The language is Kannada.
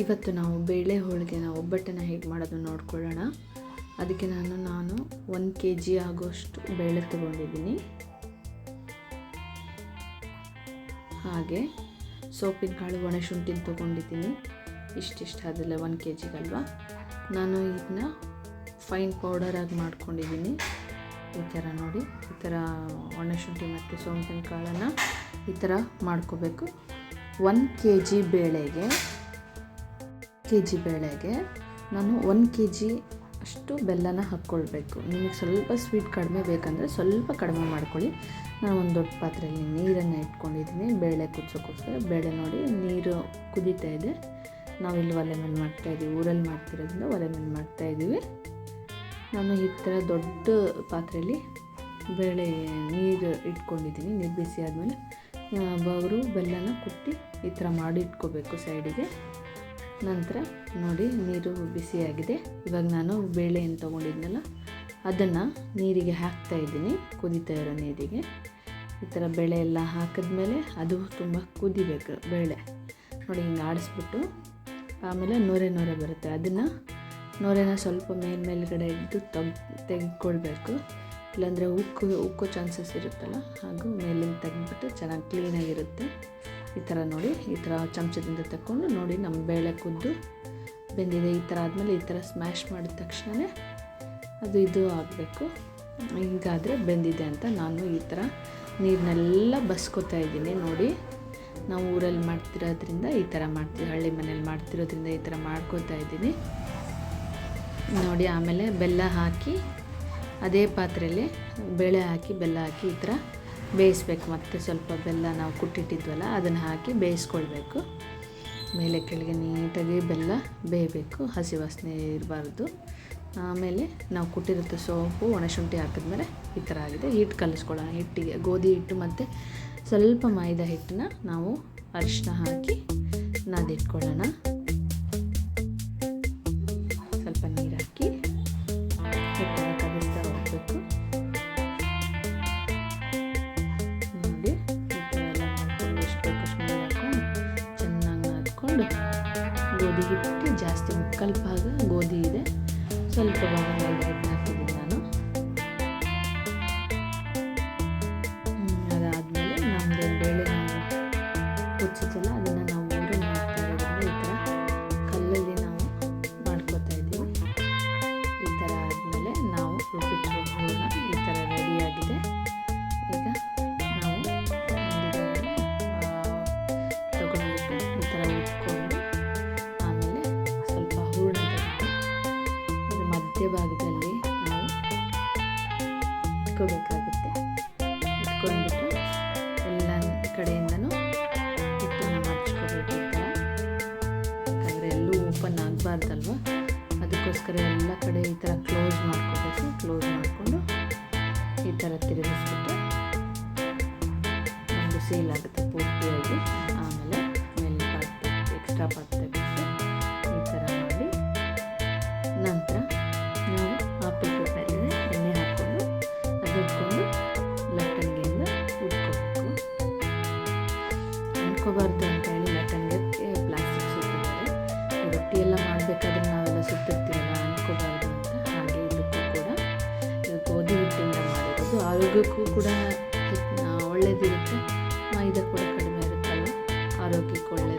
ಇವತ್ತು ನಾವು ಬೇಳೆ ಹೋಳಿಗೆನ ಒಬ್ಬಟ್ಟನ್ನು ಹೇಗೆ ಮಾಡೋದು ನೋಡ್ಕೊಳ್ಳೋಣ. ಅದಕ್ಕೆ ನಾನು ನಾನು ಒಂದು ಕೆ ಜಿ ಆಗೋಷ್ಟು ಬೇಳೆ ತೊಗೊಂಡಿದ್ದೀನಿ. ಹಾಗೆ ಸೋಪಿನ ಕಾಳು, ಒಣಶುಂಠಿನ ತೊಗೊಂಡಿದ್ದೀನಿ. ಇಷ್ಟಿಷ್ಟು ಅದಲ್ಲ ಒಂದು ಕೆ ಜಿಗಲ್ವಾ ನಾನು ಇದನ್ನ ಫೈನ್ ಪೌಡರಾಗಿ ಮಾಡ್ಕೊಂಡಿದ್ದೀನಿ. ಈ ಥರ ನೋಡಿ, ಈ ಥರ ಒಣಶುಂಠಿ ಮತ್ತು ಸೋಂಪಿನ ಕಾಳನ್ನು ಈ ಥರ ಮಾಡ್ಕೋಬೇಕು. ಒಂದು ಕೆ ಜಿ ಬೇಳೆಗೆ ಕೆ ಜಿ ಬೇಳೆಗೆ ನಾನು ಒಂದು ಕೆ ಜಿ ಅಷ್ಟು ಬೆಲ್ಲನ ಹಾಕ್ಕೊಳ್ಬೇಕು. ನಿಮಗೆ ಸ್ವಲ್ಪ ಸ್ವೀಟ್ ಕಡಿಮೆ ಬೇಕಂದರೆ ಸ್ವಲ್ಪ ಕಡಿಮೆ ಮಾಡ್ಕೊಳ್ಳಿ. ನಾನು ಒಂದು ದೊಡ್ಡ ಪಾತ್ರೆಯಲ್ಲಿ ನೀರನ್ನು ಇಟ್ಕೊಂಡಿದ್ದೀನಿ. ಬೇಳೆ ಕುದಿಸೋಕ್ಕೋಸ್ಕರ ಬೇಳೆ ನೋಡಿ ನೀರು ಕುದೀತಾ ಇದೆ. ನಾವಿಲ್ಲಿ ಒಲೆ ಮೇಲೆ ಮಾಡ್ತಾಯಿದ್ದೀವಿ ಊರಲ್ಲಿ ಮಾಡ್ತಿರೋದ್ರಿಂದ ಒಲೆ ಮೇಲೆ ಮಾಡ್ತಾಯಿದ್ದೀವಿ ನಾನು ಈ ಥರ ದೊಡ್ಡ ಪಾತ್ರೆಯಲ್ಲಿ ಬೇಳೆ ನೀರು ಇಟ್ಕೊಂಡಿದ್ದೀನಿ. ನೀರು ಬಿಸಿ ಆದಮೇಲೆ ಬವರು ಬೆಲ್ಲನ ಕುಟ್ಟಿ ಈ ಥರ ಮಾಡಿ ಇಟ್ಕೋಬೇಕು ಸೈಡಿಗೆ. ನಂತರ ನೋಡಿ, ನೀರು ಬಿಸಿಯಾಗಿದೆ. ಇವಾಗ ನಾನು ಬೇಳೆಯನ್ನು ತೊಗೊಂಡಿದ್ನಲ್ಲ, ಅದನ್ನು ನೀರಿಗೆ ಹಾಕ್ತಾ ಇದ್ದೀನಿ, ಕುದೀತಾ ಇರೋ ನೀರಿಗೆ. ಈ ಥರ ಬೇಳೆ ಎಲ್ಲ ಹಾಕಿದ್ಮೇಲೆ ಅದು ತುಂಬ ಕುದಿಬೇಕು ಬೇಳೆ. ನೋಡಿ, ಹಿಂಗೆ ಆಡಿಸ್ಬಿಟ್ಟು ಆಮೇಲೆ ನೊರೆ ನೊರೆ ಬರುತ್ತೆ. ಅದನ್ನು ನೊರೆನ ಸ್ವಲ್ಪ ಮೇಲ್ ಮೇಲ್ಗಡೆ ಇದ್ದು ತೆಗ್, ತೆಗೆದುಕೊಳ್ಬೇಕು. ಇಲ್ಲಾಂದರೆ ಉಕ್ಕು, ಉಕ್ಕೋ ಚಾನ್ಸಸ್ ಇರುತ್ತಲ್ಲ, ಹಾಗೂ ಮೇಲಿಂದ ತೆಗೆದ್ಬಿಟ್ಟು ಚೆನ್ನಾಗಿ ಕ್ಲೀನಾಗಿರುತ್ತೆ ಈ ಥರ ನೋಡಿ, ಈ ಥರ ಚಮಚದಿಂದ ತಗೊಂಡು ನೋಡಿ ನಮ್ಮ ಬೇಳೆ ಕುದ್ದು ಬೆಂದಿದೆ. ಈ ಥರ ಆದಮೇಲೆ ಈ ಥರ ಸ್ಮ್ಯಾಶ್ ಮಾಡಿದ ತಕ್ಷಣವೇ ಅದು ಇದು ಆಗಬೇಕು. ಹಿಂಗಾದರೆ ಬೆಂದಿದೆ ಅಂತ ನಾನು ಈ ಥರ ನೀರನ್ನೆಲ್ಲ ಬಸ್ಕೋತಾ ಇದ್ದೀನಿ. ನೋಡಿ, ನಾವು ಊರಲ್ಲಿ ಮಾಡ್ತಿರೋದ್ರಿಂದ ಈ ಥರ ಮಾಡ್ತೀವಿ. ಹಳ್ಳಿ ಮನೇಲಿ ಮಾಡ್ತಿರೋದ್ರಿಂದ ಈ ಥರ ಮಾಡ್ಕೋತಾ ಇದ್ದೀನಿ. ನೋಡಿ, ಆಮೇಲೆ ಬೆಲ್ಲ ಹಾಕಿ, ಅದೇ ಪಾತ್ರೆಯಲ್ಲಿ ಬೇಳೆ ಹಾಕಿ, ಬೆಲ್ಲ ಹಾಕಿ ಈ ಥರ ಬೇಯಿಸ್ಬೇಕು. ಮತ್ತು ಸ್ವಲ್ಪ ಬೆಲ್ಲ ನಾವು ಕುಟ್ಟಿಟ್ಟಿದ್ವಲ್ಲ, ಅದನ್ನು ಹಾಕಿ ಬೇಯಿಸ್ಕೊಳ್ಬೇಕು. ಮೇಲೆ ಕೆಳಗೆ ನೀಟಾಗಿ ಬೆಲ್ಲ ಬೇಯಬೇಕು. ಹಸಿ ವಾಸನೆ ಇರಬಾರ್ದು. ಆಮೇಲೆ ನಾವು ಕುಟ್ಟಿರುತ್ತೆ ಸೋಪು ಒಣಶುಂಠಿ ಹಾಕಿದ್ಮೇಲೆ ಈ ಥರ ಆಗಿದೆ. ಹಿಟ್ಟು ಕಲಿಸ್ಕೊಳ್ಳೋಣ. ಹಿಟ್ಟಿಗೆ ಗೋಧಿ ಹಿಟ್ಟು ಮತ್ತು ಸ್ವಲ್ಪ ಮೈದಾ ಹಿಟ್ಟನ್ನ ನಾವು ಅರಿಶಿನ ಹಾಕಿ ನಾದಿಟ್ಕೊಳ್ಳೋಣ. ಹಿಟ್ಟು ಜಾಸ್ತಿ ಮುಕ್ಕಾಲು ಭಾಗ ಗೋಧಿ ಇದೆ. ಸ್ವಲ್ಪ ಭಾಗ ಮಧ್ಯಭಾಗದಲ್ಲಿ ನಾವು ಇಟ್ಕೋಬೇಕಾಗುತ್ತೆ. ಇಟ್ಕೊಂಡ್ಬಿಟ್ಟು ಎಲ್ಲ ಕಡೆಯಿಂದನೂ ಹಿಟ್ಟನ್ನು ಮಾಡಿಸ್ಕೋಬೇಕು ಯಾಕಂದರೆ ಎಲ್ಲೂ ಓಪನ್ ಆಗಬಾರ್ದಲ್ವ? ಅದಕ್ಕೋಸ್ಕರ ಎಲ್ಲ ಕಡೆ ಈ ಥರ ಕ್ಲೋಸ್ ಮಾಡ್ಕೋಬೇಕು. ಕ್ಲೋಸ್ ಮಾಡಿಕೊಂಡು ಈ ಥರ ತಿರುಗಿಸ್ಬಿಟ್ಟು ಒಂದು ಸೀಲ್ ಆಗುತ್ತೆ ಪೂರ್ತಿಯಾಗಿ. ಆಮೇಲೆ ಮೇಲೆ ಎಕ್ಸ್ಟ್ರಾ ಪಾತ್ರೆ ರುಬ್ಕೊಂಡು ಲಟ್ಟಣಿಗೆಯನ್ನು ಉಟ್ಕೋಬೇಕು. ಅಂದ್ಕೋಬಾರ್ದು ಅಂತ ಹೇಳಿ ಲಟ್ಟಣಿಗೆ ಪ್ಲಾಸ್ಟಿಕ್ ಸುತ್ತಿದ್ದಾರೆ ರೊಟ್ಟಿಯೆಲ್ಲ ಮಾಡಬೇಕಾದ್ರೆ ನಾವೆಲ್ಲ ಸುತ್ತಿರ್ತೀವಲ್ಲ ಅಂದ್ಕೋಬಾರ್ದು ಅಂತ ಹಾಗೆ ಇದಕ್ಕೂ ಕೂಡ ಗೋಧಿ ಹಿಟ್ಟಿಂದ ಮಾಡಿರೋದು. ಆರೋಗ್ಯಕ್ಕೂ ಕೂಡ ಒಳ್ಳೇದಿರುತ್ತೆ. ಮೈದ ಕೂಡ ಕಡಿಮೆ ಇರುತ್ತಲ್ಲ, ಆರೋಗ್ಯಕ್ಕೆ ಒಳ್ಳೆಯದು